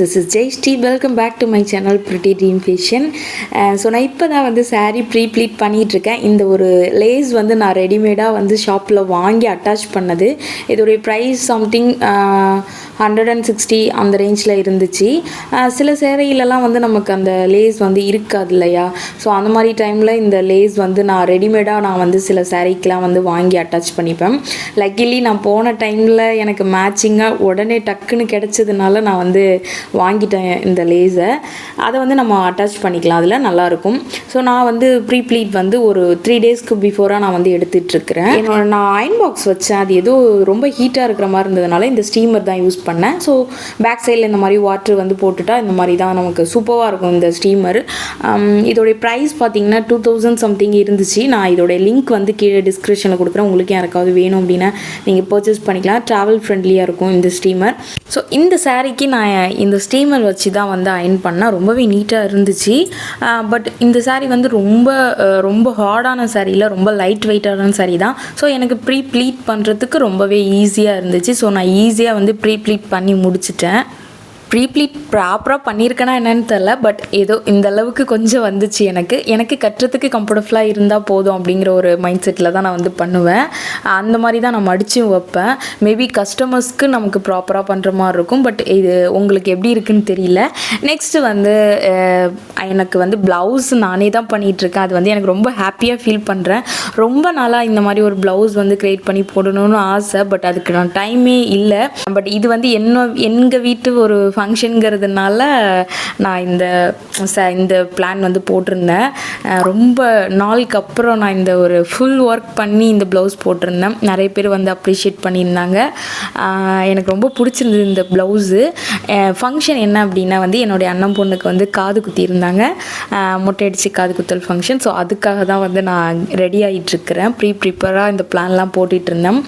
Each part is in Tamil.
This is Jai Shree welcome back to my channel pretty dream fashion so நான் இப்போ தான் வந்து சாரீ ப்ரீ ப்ளீட் பண்ணிகிட்ருக்கேன் இந்த ஒரு லேஸ் வந்து நான் ரெடிமேடாக வந்து ஷாப்பில் வாங்கி அட்டாச் பண்ணது. இதோடைய price something hundred and sixty அந்த ரேஞ்சில் இருந்துச்சு. சில சேரீலலாம் வந்து நமக்கு அந்த லேஸ் வந்து இருக்காது இல்லையா? ஸோ அந்த மாதிரி டைமில் இந்த லேஸ் வந்து நான் ரெடிமேடாக நான் வந்து சில சேரீக்கெலாம் வந்து வாங்கி அட்டாச் பண்ணிப்பேன். லக்கிலி நான் போன டைமில் எனக்கு மேட்சிங்காக உடனே டக்குன்னு கிடச்சதுனால நான் வந்து வாங்கிட்டேன் இந்த லேஸை அதை வந்து நம்ம அட்டாச் பண்ணிக்கலாம். அதில் நல்லாயிருக்கும் ஸோ நான் வந்து ப்ரீ ப்ளீட் வந்து ஒரு த்ரீ டேஸ்க்கு பிஃபோராக நான் வந்து எடுத்துகிட்ருக்கிறேன் என்னோட நான் அயன் பாக்ஸ் வச்சேன். அது ஏதோ ரொம்ப ஹீட்டாக இருக்கிற மாதிரி இருந்ததுனால இந்த ஸ்டீமர் தான் யூஸ் பண்ணேன் ஸோ பேக் சைடில் இந்த மாதிரி வாட்ரு வந்து போட்டுட்டா இந்த மாதிரி தான் நமக்கு சூப்பராக இருக்கும் இந்த ஸ்டீமர் um, இதோடைய ப்ரைஸ் பார்த்தீங்கன்னா டூ தௌசண்ட் சம்திங் இருந்துச்சு. நான் இதோடைய லிங்க் வந்து கீழே டிஸ்கிரிப்ஷனில் கொடுக்குறேன். உங்களுக்கு யாருக்காவது வேணும் அப்படின்னா நீங்கள் பர்ச்சேஸ் பண்ணிக்கலாம். ட்ராவல் ஃப்ரெண்ட்லியாக இருக்கும் இந்த ஸ்டீமர் ஸோ இந்த சாரீக்கு நான் இந்த ஸ்டீமர் வச்சு தான் வந்து அயன் பண்ணேன். ரொம்பவே நீட்டாக இருந்துச்சு. Uh, பட் இந்த சாரீ வந்து ரொம்ப uh, ரொம்ப ஹார்டான சாரியில் ரொம்ப லைட் வெயிட்டான சாரீ தான். ஸோ எனக்கு ப்ரீ ப்ளீட் பண்ணுறதுக்கு ரொம்பவே ஈஸியாக இருந்துச்சு. ஸோ நான் ஈஸியாக வந்து ப்ரீ ப்ளீட் பண்ணி முடிச்சிட்டேன். ப்ரீப்ளீட் ப்ராப்பராக பண்ணியிருக்கேனா என்னன்னு தெரில பட் ஏதோ இந்த அளவுக்கு கொஞ்சம் வந்துச்சு எனக்கு. எனக்கு கட்டுறதுக்கு கம்ஃபர்டபுளாக இருந்தால் போதும் அப்படிங்கிற ஒரு மைண்ட் செட்டில் தான் நான் வந்து பண்ணுவேன். அந்த மாதிரி தான் நான் மடிச்சும் வைப்பேன். மேபி கஸ்டமர்ஸ்க்கு நமக்கு ப்ராப்பராக பண்ணுற மாதிரி இருக்கும் பட் இது உங்களுக்கு எப்படி இருக்குன்னு தெரியல. நெக்ஸ்ட்டு வந்து எனக்கு வந்து ப்ளவுஸ் நானே தான் பண்ணிகிட்ருக்கேன் அது வந்து எனக்கு ரொம்ப ஹாப்பியாக ஃபீல் பண்ணுறேன் ரொம்ப நாளாக இந்த மாதிரி ஒரு ப்ளவுஸ் வந்து க்ரியேட் பண்ணி போடணும்னு ஆசை பட் அதுக்கு நான் டைமே இல்லை. பட் இது வந்து என்ன எங்கள் வீட்டு ஒரு ஃபங்க்ஷனுங்கிறதுனால நான் இந்த ச இந்த பிளான் வந்து போட்டிருந்தேன். ரொம்ப நாளுக்கு அப்புறம் நான் இந்த ஒரு ஃபுல் ஒர்க் பண்ணி இந்த ப்ளவுஸ் போட்டிருந்தேன். நிறைய பேர் வந்து அப்ரிஷியேட் பண்ணியிருந்தாங்க. எனக்கு ரொம்ப பிடிச்சிருந்தது இந்த ப்ளவுஸு ஃபங்க்ஷன் என்ன அப்படின்னா வந்து என்னுடைய அண்ணன் பொண்ணுக்கு வந்து காது குத்தியிருந்தாங்க. அஹ் மொட்டை அடித்து காது குத்தல் ஃபங்க்ஷன் ஸோ அதுக்காக தான் வந்து நான் ரெடி ஆகிட்டுருக்கிறேன் ப்ரீ ப்ரிப்பராக இந்த பிளான்லாம் போட்டுகிட்டு இருந்தேன்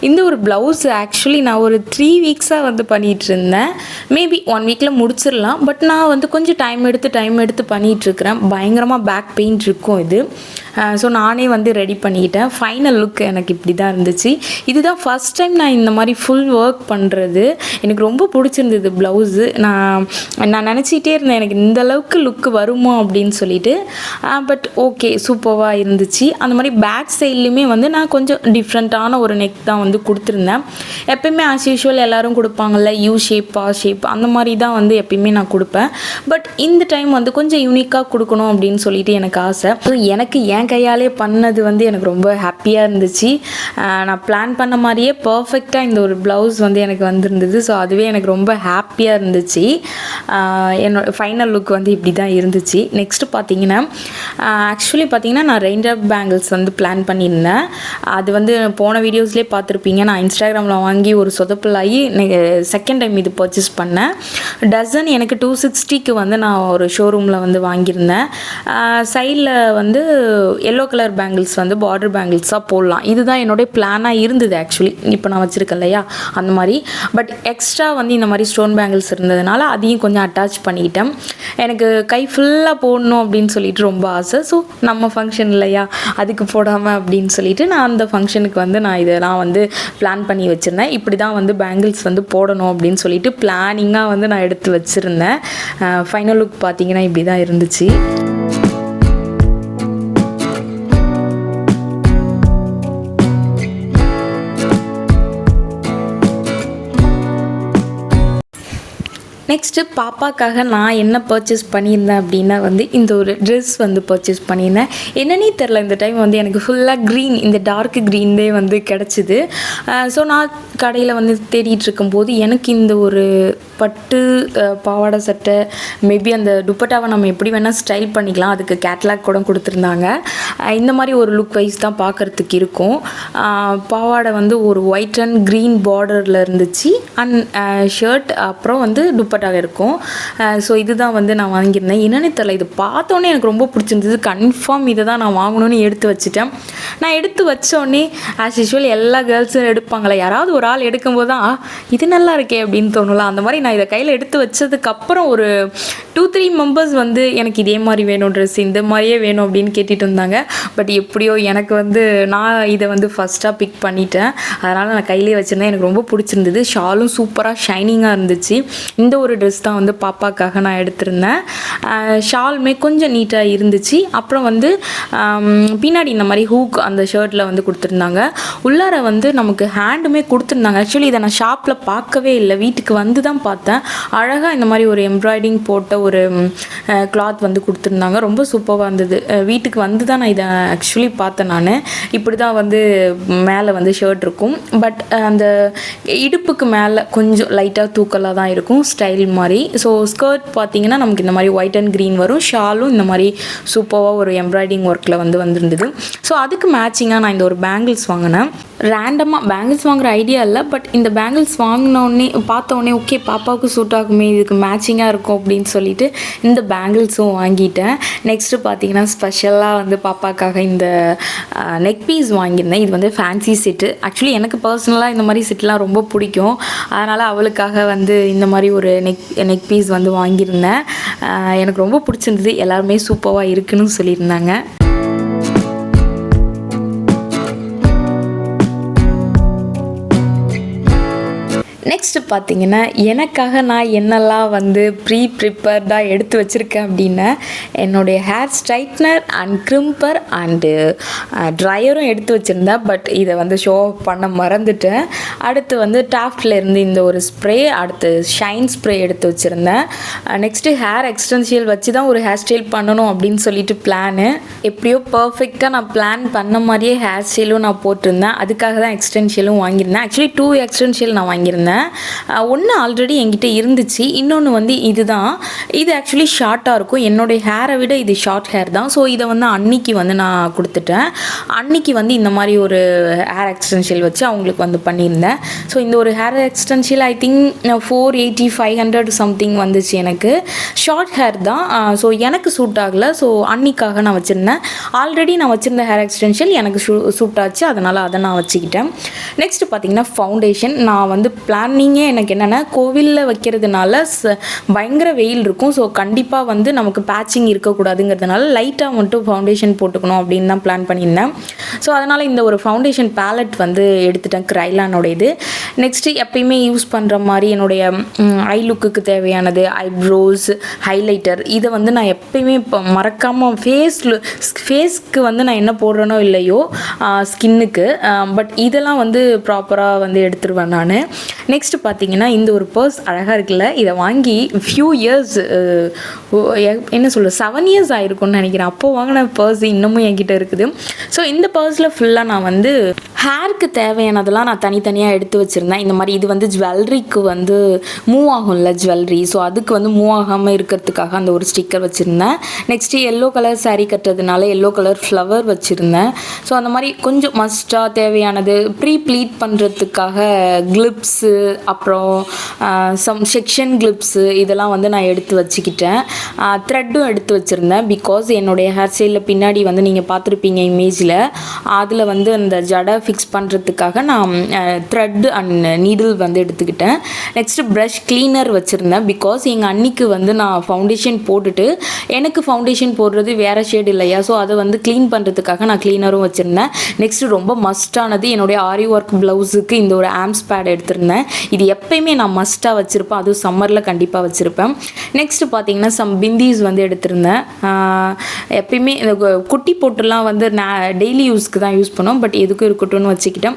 இந்த ஒரு ப்ளவுஸ் ஆக்சுவலி நான் ஒரு த்ரீ வீக்ஸாக வந்து பண்ணிகிட்டு இருந்தேன் மேபி ஒன் வீக்கில் முடிச்சிடலாம். பட் நான் வந்து கொஞ்சம் டைம் எடுத்து டைம் எடுத்து பண்ணிகிட்ருக்கிறேன் பயங்கரமாக பேக் பெயின் இருக்கும் இது. ஸோ நானே வந்து ரெடி பண்ணிக்கிட்டேன் ஃபைனல் லுக் எனக்கு இப்படி தான் இருந்துச்சு. இதுதான் ஃபஸ்ட் டைம் நான் இந்த மாதிரி ஃபுல் ஒர்க் பண்ணுறது எனக்கு ரொம்ப பிடிச்சிருந்தது ப்ளவுஸு நான் நான் நினச்சிக்கிட்டே இருந்தேன். எனக்கு இந்த அளவுக்கு லுக்கு வருமா அப்படின்னு சொல்லிட்டு பட் ஓகே சூப்பராக இருந்துச்சு. அந்த மாதிரி பேக் சைட்லேயுமே வந்து நான் கொஞ்சம் டிஃப்ரெண்ட்டான ஒரு நெக் தான் வந்து கொடுத்துருந்தேன். எப்பயுமே ஆஸ் யூஷுவல் எல்லோரும் கொடுப்பாங்கல்ல யூ ஷேப் பா ஷேப் அந்த மாதிரி தான் வந்து எப்பயுமே நான் கொடுப்பேன். பட் இந்த டைம் வந்து கொஞ்சம் யூனிக்காக கொடுக்கணும் அப்படின்னு சொல்லிட்டு எனக்கு ஆசை. ஸோ எனக்கு என் கையாலே பண்ணது வந்து எனக்கு ரொம்ப ஹாப்பியாக இருந்துச்சு. நான் பிளான் பண்ண மாதிரியே பர்ஃபெக்டாக இந்த ஒரு ப்ளவுஸ் வந்து எனக்கு வந்திருந்தது. ஸோ அதுவே எனக்கு ரொம்ப ஹாப்பியாக இருந்துச்சு. என்னோட ஃபைனல் லுக் வந்து இப்படி தான் இருந்துச்சு. நெக்ஸ்ட்டு பார்த்தீங்கன்னா ஆக்சுவலி பார்த்தீங்கன்னா நான் ரெயின்டர் பேங்கிள்ஸ் வந்து பிளான் பண்ணியிருந்தேன். அது வந்து போன வீடியோஸ்லேயே பார்த்துருப்பீங்க நான் இன்ஸ்டாகிராமில் வாங்கி ஒரு சொதப்பிலாகி செகண்ட் டைம் இது பர்ச்சேஸ் பண்ணேன். டசன் எனக்கு டூ சிக்ஸ்டிக்கு வந்து நான் ஒரு ஷோரூமில் வந்து வாங்கியிருந்தேன். சைடில் வந்து எல்லோ கலர் பேங்கிள்ஸ் வந்து பார்டர் பேங்கிள்ஸாக போடலாம். இதுதான் என்னுடைய பிளானாக இருந்தது ஆக்சுவலி இப்போ நான் வச்சுருக்கேன் இல்லையா? அந்த மாதிரி. பட் எக்ஸ்ட்ரா வந்து இந்த மாதிரி ஸ்டோன் பேங்கிள்ஸ் இருந்ததுனால அதையும் கொஞ்சம் அட்டாச் பண்ணிக்கிட்டேன். எனக்கு கை ஃபுல்லாக போடணும் அப்படின்னு சொல்லிட்டு ரொம்ப ஆசை. ஸோ நம்ம ஃபங்க்ஷன் இல்லையா? அதுக்கு போடாமல் அப்படின்னு சொல்லிட்டு நான் அந்த ஃபங்க்ஷனுக்கு வந்து நான் இதெல்லாம் வந்து பிளான் பண்ணி வச்சுருந்தேன். இப்படி தான் வந்து பேங்கிள்ஸ் வந்து போடணும் அப்படின்னு சொல்லிட்டு பிளானிங்காக வந்து நான் எடுத்து வச்சுருந்தேன். ஃபைனல் லுக் பார்த்தீங்கன்னா இப்படி தான் இருந்துச்சு. நெக்ஸ்ட்டு பாப்பாக்காக நான் என்ன பர்ச்சேஸ் பண்ணியிருந்தேன் அப்படின்னா வந்து இந்த ஒரு ட்ரெஸ் வந்து பர்ச்சேஸ் பண்ணியிருந்தேன். என்னன்னே தெரில இந்த டைம் வந்து எனக்கு ஃபுல்லாக க்ரீன் இந்த டார்க் க்ரீன்லே வந்து கிடச்சிது. ஸோ நான் கடையில் வந்து தேடிட்டு இருக்கும்போது எனக்கு இந்த ஒரு பட்டு பாவாடை சட்டை மேபி அந்த துப்பட்டாவை நம்ம எப்படி வேணால் ஸ்டைல் பண்ணிக்கலாம். அதுக்கு கேட்லாக் கூட கொடுத்துருந்தாங்க. இந்த மாதிரி ஒரு லுக் வைஸ் தான் பார்க்குறதுக்கு இருக்கும். பாவாடை வந்து ஒரு ஒயிட் அண்ட் க்ரீன் பார்டரில் இருந்துச்சு. அண்ட் ஷர்ட் அப்புறம் வந்து துப்ப கம்ஃபர்ட்டாக இருக்கும். ஸோ இதுதான் வந்து நான் வாங்கியிருந்தேன். என்னன்னு தெரியல இது பார்த்தோன்னே எனக்கு ரொம்ப பிடிச்சிருந்தது. கன்ஃபார்ம் இதை தான் நான் வாங்கணும்னு எடுத்து வச்சுட்டேன். நான் எடுத்து வச்சோடனே ஆஸ் யூஷுவல் எல்லா கேர்ள்ஸும் எடுப்பாங்களே யாராவது ஒரு ஆள் எடுக்கும்போது தான் இது நல்லா இருக்கே அப்படின்னு தோணும்ல. அந்த மாதிரி நான் இதை கையில் எடுத்து வச்சதுக்கப்புறம் ஒரு டூ த்ரீ மெம்பர்ஸ் வந்து எனக்கு இதே மாதிரி வேணும் ட்ரெஸ் இந்த மாதிரியே வேணும் அப்படின்னு கேட்டுட்டு இருந்தாங்க. பட் எப்படியோ எனக்கு வந்து நான் இதை வந்து ஃபஸ்ட்டாக பிக் பண்ணிட்டேன். அதனால் நான் கையிலே வச்சுருந்தேன். எனக்கு ரொம்ப பிடிச்சிருந்தது. ஷாலும் சூப்பராக ஷைனிங்காக இருந்துச்சு. இந்த ஒரு ட்ரெஸ் தான் வந்து பாப்பாக்காக நான் எடுத்திருந்தேன். ஷாலுமே கொஞ்சம் நீட்டாக இருந்துச்சு. அப்புறம் வந்து பின்னாடி இந்த மாதிரி ஹூக் அந்த ஷர்ட்டில் வந்து கொடுத்துருந்தாங்க. உள்ளார வந்து நமக்கு ஹேண்டுமே கொடுத்துருந்தாங்க. ஆக்சுவலி இதை நான் ஷாப்பில் பார்க்கவே இல்லை. வீட்டுக்கு வந்து தான் பார்த்தேன். அழகாக இந்த மாதிரி ஒரு எம்ப்ராய்டிங் போட்ட ஒரு கிளாத் வந்து கொடுத்துருந்தாங்க. ரொம்ப சூப்பராக இருந்தது. வீட்டுக்கு வந்து தான் நான் இதை ஆக்சுவலி பார்த்தேன் நான். இப்படி தான் வந்து மேலே வந்து ஷர்ட் இருக்கும். பட் அந்த இடுப்புக்கு மேலே கொஞ்சம் லைட்டாக தூக்கலாக தான் இருக்கும். ஸ்டைல் மாதிரி. ஸோ ஸ்கர்ட் பார்த்தீங்கன்னா நமக்கு இந்த மாதிரி ஒயிட் அண்ட் க்ரீன் வரும். ஷாலும் இந்த மாதிரி சூப்பராக ஒரு எம்ப்ராய்டிங் ஒர்க்கில் வந்து வந்திருந்தது. ஸோ அதுக்கு மேட்சிங்காக நான் இந்த ஒரு பேங்கிள்ஸ் வாங்கினேன். ரேண்டமாக பேங்கிள்ஸ் வாங்குற ஐடியா இல்லை பட் இந்த பேங்கிள்ஸ் வாங்கினோடனே பார்த்தோன்னே ஓகே பாப்பாவுக்கு சூட் ஆகுமே இதுக்கு மேட்சிங்காக இருக்கும் அப்படின்னு சொல்லிட்டு இந்த பேங்கிள்ஸும் வாங்கிட்டேன். நெக்ஸ்ட்டு பார்த்தீங்கன்னா ஸ்பெஷலாக வந்து பாப்பாக்காக இந்த நெக் பீஸ் வாங்கியிருந்தேன். இது வந்து ஃபேன்சி செட்டு ஆக்சுவலி எனக்கு பர்சனலாக இந்த மாதிரி செட்லாம் ரொம்ப பிடிக்கும். அதனால் அவளுக்காக வந்து இந்த மாதிரி ஒரு நெக் நெக் பீஸ் வந்து வாங்கியிருந்தேன். எனக்கு ரொம்ப பிடிச்சிருந்தது. எல்லாருமே சூப்பராக இருக்குன்னு சொல்லியிருந்தாங்க. நெக்ஸ்ட்டு பார்த்தீங்கன்னா எனக்காக நான் என்னெல்லாம் வந்து ப்ரீ ப்ரிப்பேர்டாக எடுத்து வச்சுருக்கேன் அப்படின்னா என்னுடைய hair straightener and crimper and ட்ரையரும் எடுத்து வச்சுருந்தேன். பட் இதை வந்து ஷோ பண்ண மறந்துட்டேன். அடுத்து வந்து டாஃப்டில் இருந்து இந்த ஒரு ஸ்ப்ரே அடுத்து ஷைன் ஸ்ப்ரே எடுத்து வச்சுருந்தேன். நெக்ஸ்ட்டு ஹேர் எக்ஸ்டென்ஷியல் வச்சு தான் ஒரு ஹேர் ஸ்டைல் பண்ணணும் அப்படின்னு சொல்லிட்டு பிளானு எப்படியோ பர்ஃபெக்டாக நான் பிளான் பண்ண மாதிரியே ஹேர் ஸ்டைலும் நான் போட்டிருந்தேன். அதுக்காக தான் எக்ஸ்டென்ஷியலும் வாங்கியிருந்தேன். ஆக்சுவலி டூ எக்ஸ்டென்ஷியல் நான் வாங்கியிருந்தேன். ஒன்று ஆல்ரெடி என்கிட்ட இருந்துச்சு. இன்னொன்று வந்து இதுதான். இது ஆக்சுவலி ஷார்ட்டாக இருக்கும். என்னுடைய ஹேரை விட இது ஷார்ட் ஹேர் தான். ஸோ இதை வந்து அன்னைக்கு வந்து நான் கொடுத்துட்டேன். அன்னைக்கு வந்து இந்த மாதிரி ஒரு ஹேர் எக்ஸ்டென்ஷியல் வச்சு அவங்களுக்கு வந்து பண்ணியிருந்தேன். ஸோ இந்த ஒரு hair extension I think four eighty five hundred something வந்துச்சு எனக்கு. ஷார்ட் ஹேர் தான். ஸோ எனக்கு சூட் ஆகலை. ஸோ அன்னிக்காக நான் வச்சுருந்தேன். ஆல்ரெடி நான் வச்சுருந்த ஹேர் எக்ஸ்டென்ஷியல் எனக்கு ஷூ சூட் ஆச்சு. அதனால் அதை நான் வச்சுக்கிட்டேன். நெக்ஸ்ட் பார்த்தீங்கன்னா ஃபவுண்டேஷன் நான் வந்து பிளான் பிளானிங்கே எனக்கு என்னென்னா கோவிலில் வைக்கிறதுனால ச- பயங்கர வெயில் இருக்கும். ஸோ கண்டிப்பாக வந்து நமக்கு பேட்சிங் இருக்கக்கூடாதுங்கிறதுனால லைட்டாக மட்டும் ஃபவுண்டேஷன் போட்டுக்கணும் அப்படின்னு தான் பிளான் பண்ணியிருந்தேன். ஸோ அதனால் இந்த ஒரு ஃபவுண்டேஷன் பேலட் வந்து எடுத்துட்டேன் க்ரைலானோட இது. நெக்ஸ்ட்டு எப்பயுமே யூஸ் பண்ணுற மாதிரி என்னுடைய ஐ லுக்குக்கு தேவையானது ஐப்ரோஸ் ஹைலைட்டர் இதை வந்து நான் எப்பயுமே இப்போ மறக்காமல் ஃபேஸ் ஃபேஸ்க்கு வந்து நான் என்ன போடுறேனோ இல்லையோ ஸ்கின்னுக்கு பட் இதெல்லாம் வந்து ப்ராப்பராக வந்து எடுத்துருவேன் நான். நெக்ஸ்ட் பார்த்தீங்கன்னா இந்த ஒரு பர்ஸ் அழகாக இருக்குல்ல இதை வாங்கி ஃபியூ இயர்ஸ் என்ன சொல்ல செவன் இயர்ஸ் ஆயிருக்கும்னு நினைக்கிறேன். அப்போ வாங்கின பர்ஸ் இன்னமும் என்கிட்ட இருக்குது. ஸோ இந்த பர்ஸில் ஃபுல்லாக நான் வந்து ஹேருக்கு தேவையானதெல்லாம் நான் தனித்தனியாக எடுத்து வச்சுருந்தேன். இந்த மாதிரி இது வந்து ஜுவல்லரிக்கு வந்து மூவ் ஆகும்ல ஜுவல்லரி ஸோ அதுக்கு வந்து மூவ் ஆகாமல் இருக்கிறதுக்காக அந்த ஒரு ஸ்டிக்கர் வச்சுருந்தேன். நெக்ஸ்ட்டு எல்லோ கலர் சாரீ கட்டுறதுனால எல்லோ கலர் ஃப்ளவர் வச்சுருந்தேன். ஸோ அந்த மாதிரி கொஞ்சம் மஸ்ட்டாக தேவையானது ப்ரீ ப்ளீட் பண்ணுறதுக்காக கிளிப்ஸு அப்புறம் சம் செக்ஷன் கிளிப்ஸு இதெல்லாம் வந்து நான் எடுத்து வச்சுக்கிட்டேன். த்ரெட்டும் எடுத்து வச்சுருந்தேன். பிகாஸ் என்னுடைய ஹேர் ஸ்டைலில் பின்னாடி வந்து நீங்கள் பார்த்துருப்பீங்க இமேஜில் அதில் வந்து அந்த ஜடை ஃபிக்ஸ் பண்ணுறதுக்காக நான் த்ரெட் அண்ட் நீடில் வந்து எடுத்துக்கிட்டேன். நெக்ஸ்ட்டு ப்ரஷ் க்ளீனர் வச்சுருந்தேன். பிகாஸ் எங்கள் அன்னிக்கு வந்து நான் ஃபவுண்டேஷன் போட்டுட்டு எனக்கு ஃபவுண்டேஷன் போடுறது வேறு ஷேட் இல்லையா? ஸோ அதை வந்து க்ளீன் பண்ணுறதுக்காக நான் க்ளீனரும் வச்சுருந்தேன். நெக்ஸ்ட்டு ரொம்ப மஸ்டானது என்னுடைய ஆரி ஒர்க் ப்ளவுஸுக்கு இந்த ஒரு ஆம்ஸ் பேட் எடுத்திருந்தேன். இது எப்பயுமே நான் மஸ்ட்டாக வச்சுருப்பேன். அதுவும் சம்மரில் கண்டிப்பாக வச்சுருப்பேன். நெக்ஸ்ட்டு பார்த்தீங்கன்னா சம் பிந்திஸ் வந்து எடுத்திருந்தேன். எப்பயுமே இந்த குட்டி போட்டுலாம் வந்து நான் டெய்லி யூஸ்க்கு தான் யூஸ் பண்ணோம் பட் எதுக்கும் இருக்கட்டும்னு வச்சுக்கிட்டேன்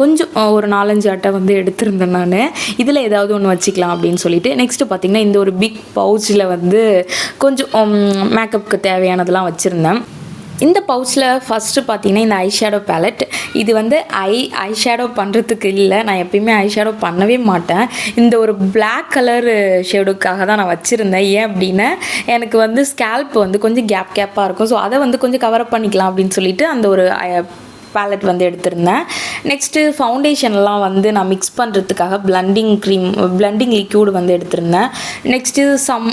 கொஞ்சம் ஒரு நாலஞ்சு அட்டை வந்து எடுத்திருந்தேன் நான். இதில் ஏதாவது ஒன்று வச்சுக்கலாம் அப்படின்னு சொல்லிட்டு நெக்ஸ்ட்டு பார்த்தீங்கன்னா இந்த ஒரு பிக் பவுச்சில் வந்து கொஞ்சம் மேக்கப்புக்கு தேவையானதெல்லாம் வச்சுருந்தேன். இந்த பவுச்சில் ஃபஸ்ட்டு பார்த்தீங்கன்னா இந்த ஐ ஷேடோ பேலட் இது வந்து ஐ ஐ ஷேடோ பண்ணுறதுக்கு இல்லை. நான் எப்பயுமே ஐ ஷேடோ பண்ணவே மாட்டேன். இந்த ஒரு பிளாக் கலர் ஷேடுக்காக தான் நான் வச்சுருந்தேன். ஏன் அப்படின்னா எனக்கு வந்து ஸ்கேல்ப் வந்து கொஞ்சம் கேப் கேப்பாக இருக்கும். ஸோ அதை வந்து கொஞ்சம் கவர் பண்ணிக்கலாம் அப்படின்னு சொல்லிட்டு அந்த ஒரு பேலட் வந்து எடுத்திருந்தேன். நெக்ஸ்ட்டு ஃபவுண்டேஷன்லாம் வந்து நான் மிக்ஸ் பண்ணுறதுக்காக பிளண்டிங் க்ரீம் பிளண்டிங் லிக்யூடு வந்து எடுத்திருந்தேன். Next some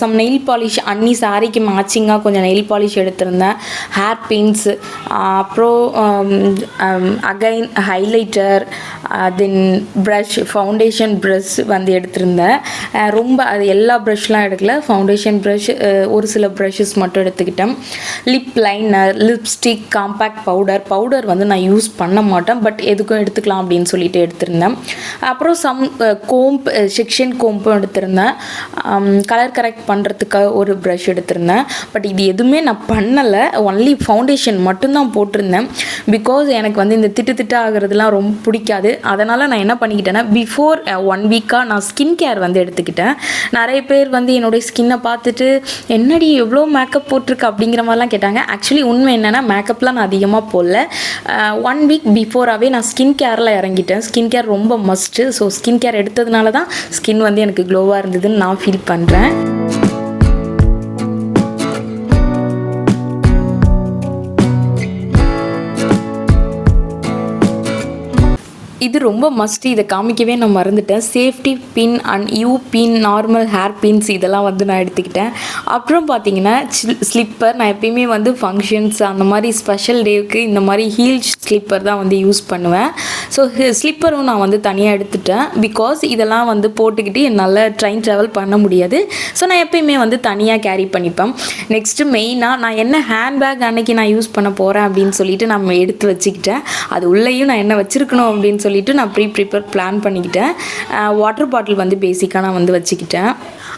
some nail polish அன்னி சாரிக்கு மேட்சிங்காக கொஞ்சம் நெயில் பாலிஷ் எடுத்திருந்தேன். ஹேர் பின்ஸ் அப்புறம் again highlighter then brush foundation brush வந்து எடுத்திருந்தேன். Uh, ரொம்ப அது எல்லா ப்ரஷ்லாம் எடுக்கல. ஃபவுண்டேஷன் ப்ரஷ் uh, ஒரு சில ப்ரஷஸ் மட்டும் எடுத்துக்கிட்டேன். Lip liner lipstick compact powder powder வந்து நான் யூஸ் பண்ண மாட்டேன். பட் எதுக்கும் எடுத்துக்கலாம் அப்படின்னு சொல்லிட்டு எடுத்திருந்தேன். அப்புறம் சம் கோம்ப் செக்ஷன் கோம்பும் எடுத்திருந்தேன். கலர் கரெக்ட் பண்ணுறதுக்காக ஒரு ப்ரஷ் எடுத்திருந்தேன். பட் இது எதுவுமே நான் பண்ணலை. ஒன்லி ஃபவுண்டேஷன் மட்டும்தான் போட்டிருந்தேன். பிகாஸ் எனக்கு வந்து இந்த திட்டு திட்டு ஆகிறதுலாம் ரொம்ப பிடிக்காது. அதனால் நான் என்ன பண்ணிக்கிட்டேன்னா பிஃபோர் ஒன் வீக்காக நான் ஸ்கின் கேர் வந்து எடுத்துக்கிட்டேன். நிறைய பேர் வந்து என்னுடைய ஸ்கின்னை பார்த்துட்டு என்னடி எவ்வளோ மேக்கப் போட்டிருக்கு? அப்படிங்கிற மாதிரிலாம் கேட்டாங்க. ஆக்சுவலி உண்மை என்னென்னா மேக்கப்லாம் நான் அதிகமாக போடல. ஒன் வீக் பிஃபோர் பிஃபோராகவே நான் ஸ்கின் கேரில் இறங்கிட்டேன். ஸ்கின் கேர் ரொம்ப மஸ்ட்டு ஸோ ஸ்கின் கேர் எடுத்ததுனால தான் ஸ்கின் வந்து எனக்கு க்ளோவாக இருந்ததுன்னு நான் ஃபீல் பண்ணுறேன் இது ரொம்ப மஸ்ட் இதை காமிக்கவே நான் மறந்துட்டேன். Safety pin and U pin normal hair pins இதெல்லாம் வந்து நான் எடுத்துக்கிட்டேன். அப்புறம் பார்த்தீங்கன்னா ஸ்லிப்பர் நான் எப்பயுமே வந்து ஃபங்க்ஷன்ஸ் அந்த மாதிரி ஸ்பெஷல் டேவுக்கு இந்த மாதிரி ஹீல் ஸ்லிப்பர் தான் வந்து யூஸ் பண்ணுவேன். ஸோ ஸ்லிப்பரும் நான் வந்து தனியாக எடுத்துட்டேன். பிகாஸ் இதெல்லாம் வந்து போட்டுக்கிட்டு என்னால் ட்ரெயின் ட்ராவல் பண்ண முடியாது. ஸோ நான் எப்பயுமே வந்து தனியாக கேரி பண்ணிப்பேன். நெக்ஸ்ட்டு மெயினாக நான் என்ன ஹேண்ட்பேக் அன்னைக்கு நான் யூஸ் பண்ண போகிறேன் அப்படின்னு சொல்லிட்டு நான் எடுத்து வச்சுக்கிட்டேன். அது உள்ளேயும் நான் என்ன வச்சுருக்கணும் அப்படின்னு சொல்லி சொல்லிவிட்டு நான் ப்ரீ ப்ரிப்பேர் பிளான் பண்ணிக்கிட்டேன் வாட்டர் பாட்டில் வந்து பேசிக்காக நான் வந்து வச்சுக்கிட்டேன்.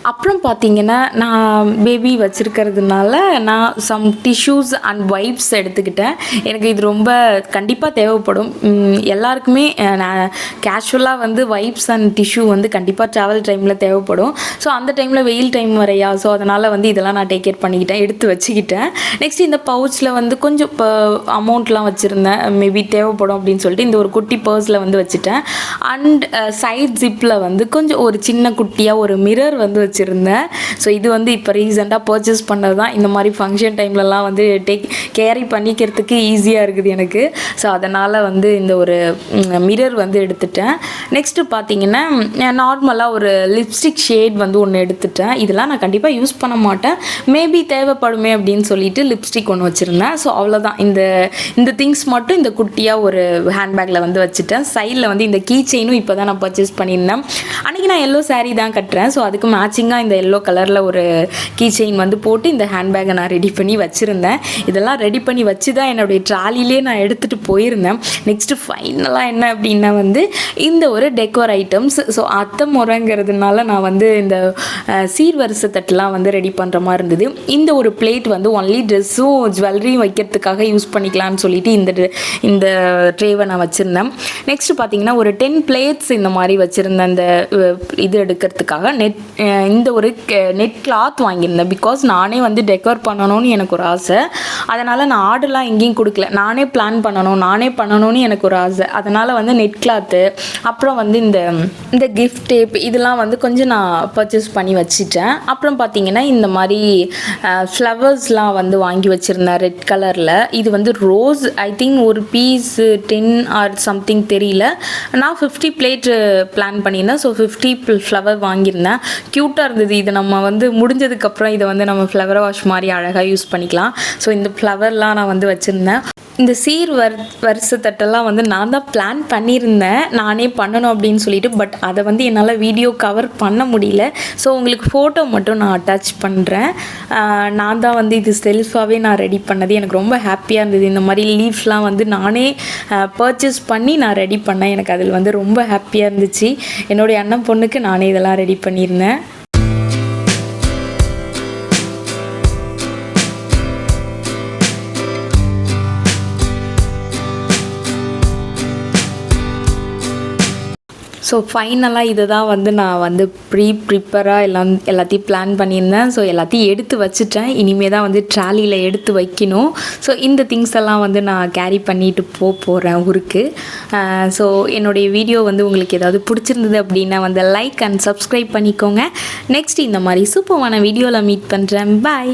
அப்புறம் பார்த்தீங்கன்னா நான் பேபி வச்சுருக்கிறதுனால நான் சம் டிஷ்யூஸ் அண்ட் வைப்ஸ் எடுத்துக்கிட்டேன். எனக்கு இது ரொம்ப கண்டிப்பாக தேவைப்படும். எல்லாருக்குமே நான் கேஷுவலாக வந்து வைப்ஸ் அண்ட் டிஷ்யூ வந்து கண்டிப்பாக ட்ராவல் டைமில் தேவைப்படும். ஸோ அந்த டைமில் வெயில் டைம் வரையா ஸோ அதனால் வந்து இதெல்லாம் நான் டேக் கேர் பண்ணிக்கிட்டேன் எடுத்து வச்சுக்கிட்டேன். நெக்ஸ்ட் இந்த பவுச்சில் வந்து கொஞ்சம் இப்போ அமௌண்ட்லாம் வச்சுருந்தேன். மேபி தேவைப்படும் அப்படின்னு சொல்லிட்டு இந்த ஒரு குட்டி பர்ஸில் வந்து வச்சுட்டேன். அண்ட் சைட் ஜிப்பில் வந்து கொஞ்சம் ஒரு சின்ன குட்டியாக ஒரு மிரர் வந்து வச்சு வச்சுருந்தேன். ஸோ இது வந்து இப்போ ரீசெண்டாக பர்ச்சேஸ் பண்ணது தான் இந்த மாதிரி ஃபங்க்ஷன் டைம்லலாம் வந்து டேக் கேரி பண்ணிக்கிறதுக்கு ஈஸியாக இருக்குது எனக்கு. ஸோ அதனால் வந்து இந்த ஒரு மிரர் வந்து எடுத்துட்டேன். நெக்ஸ்ட்டு பார்த்தீங்கன்னா நார்மலாக ஒரு லிப்ஸ்டிக் ஷேட் வந்து ஒன்று எடுத்துட்டேன். இதெல்லாம் நான் கண்டிப்பாக யூஸ் பண்ண மாட்டேன். மேபி தேவைப்படுமே அப்படின்னு சொல்லிட்டு லிப்ஸ்டிக் ஒன்று வச்சுருந்தேன். ஸோ அவ்வளோதான் இந்த இந்த திங்ஸ் மட்டும் இந்த குட்டியாக ஒரு ஹேண்ட்பேக்கில் வந்து வச்சுட்டேன். சைடில் வந்து இந்த கீ செயினும் இப்போ தான் நான் பர்ச்சேஸ் பண்ணியிருந்தேன். அன்றைக்கி நான் எல்லோ சாரீ தான் கட்டுறேன். ஸோ அதுக்கு மேட்சிங்காக இந்த எல்லோ கலரில் ஒரு கீ செயின் வந்து போட்டு இந்த ஹேண்ட்பேக்கை நான் ரெடி பண்ணி வச்சுருந்தேன். இதெல்லாம் ரெடி பண்ணி வச்சு தான் என்னுடைய ட்ராலிலே நான் எடுத்துகிட்டு போயிருந்தேன். நெக்ஸ்ட்டு ஃபைனலாக என்ன அப்படின்னா வந்து இந்த ஒரு டெக்கோர் ஐட்டம்ஸ் ஸோ அத்தை முறைங்கிறதுனால நான் வந்து இந்த சீர்வரிசை தட்டெலாம் வந்து ரெடி பண்ணுற மாதிரி இருந்தது. இந்த ஒரு பிளேட் வந்து ஒன்லி ட்ரெஸ்ஸும் ஜுவல்லரியும் வைக்கிறதுக்காக யூஸ் பண்ணிக்கலாம்னு சொல்லிட்டு இந்த இந்த ட்ரேவை நான் வச்சுருந்தேன். நெக்ஸ்ட் பார்த்தீங்கன்னா ஒரு டென் பிளேட்ஸ் இந்த மாதிரி வச்சுருந்தேன். இந்த இது எடுக்கிறதுக்காக. நெட் இந்த ஒரு நெட் கிளாத் வாங்கியிருந்தேன். பிகாஸ் நானே வந்து டெக்கோர் பண்ணணும்னு எனக்கு ஒரு ஆசை. அதனால் நான் ஆர்டர்லாம் எங்கேயும் கொடுக்கல. நானே பிளான் பண்ணணும் நானே பண்ணணும்னு எனக்கு ஒரு ஆசை. அதனால் வந்து நெட் கிளாத்து அப்புறம் வந்து இந்த இந்த கிஃப்ட் டேப் இதெல்லாம் வந்து கொஞ்சம் நான் பர்ச்சேஸ் பண்ணி வச்சுட்டேன். அப்புறம் பார்த்தீங்கன்னா இந்த மாதிரி ஃப்ளவர்ஸ்லாம் வந்து வாங்கி வச்சுருந்தேன் ரெட் கலரில் இது வந்து ரோஸ் ஐ திங்க் ஒரு பீஸ் டென் ஆர் சம்திங் தெரியல. நான் ஃபிஃப்டி பிளேட்டு பிளான் பண்ணியிருந்தேன். ஸோ ஃபிஃப்டி ஃப்ளவர் வாங்கியிருந்தேன். க்யூட்டாக இருந்தது. இது நம்ம வந்து முடிஞ்சதுக்கப்புறம் இதை வந்து நம்ம ஃப்ளவர் வாஷ் மாதிரி அழகாக யூஸ் பண்ணிக்கலாம். ஸோ இந்த ஃப்ளவர்லாம் நான் வந்து வச்சுருந்தேன். இந்த சீர் வர் வரிசை தட்டெல்லாம் வந்து நான் தான் பிளான் பண்ணியிருந்தேன். நானே பண்ணணும் அப்படின்னு சொல்லிட்டு பட் அதை வந்து என்னால் வீடியோ கவர் பண்ண முடியல. ஸோ உங்களுக்கு ஃபோட்டோ மட்டும் நான் அட்டாச் பண்ணுறேன் நான் தான் வந்து இது செல்ஃபாகவே நான் ரெடி பண்ணது. எனக்கு ரொம்ப ஹாப்பியாக இருந்தது. இந்த மாதிரி லீஃப்லாம் வந்து நானே பர்ச்சேஸ் பண்ணி நான் ரெடி பண்ணேன். எனக்கு அதில் வந்து ரொம்ப ஹாப்பியாக இருந்துச்சு. என்னுடைய அண்ணன் பொண்ணுக்கு நானே இதெல்லாம் ரெடி பண்ணியிருந்தேன். ஸோ ஃபைனலாக இதை தான் வந்து நான் வந்து ப்ரீ ப்ரிப்பராக எல்லாம் எல்லாத்தையும் பிளான் பண்ணியிருந்தேன். ஸோ எல்லாத்தையும் எடுத்து வச்சுட்டேன். இனிமேல் தான் வந்து ட்ராலியில் எடுத்து வைக்கணும். ஸோ இந்த திங்ஸ் எல்லாம் வந்து நான் கேரி பண்ணிட்டு போக போகிறேன் ஊருக்கு. ஸோ என்னுடைய வீடியோ வந்து உங்களுக்கு ஏதாவது பிடிச்சிருந்தது அப்படின்னா வந்து லைக் அண்ட் சப்ஸ்கிரைப் பண்ணிக்கோங்க. நெக்ஸ்ட் இந்த மாதிரி சூப்பரான வீடியோவில் மீட் பண்ணுறேன் பாய்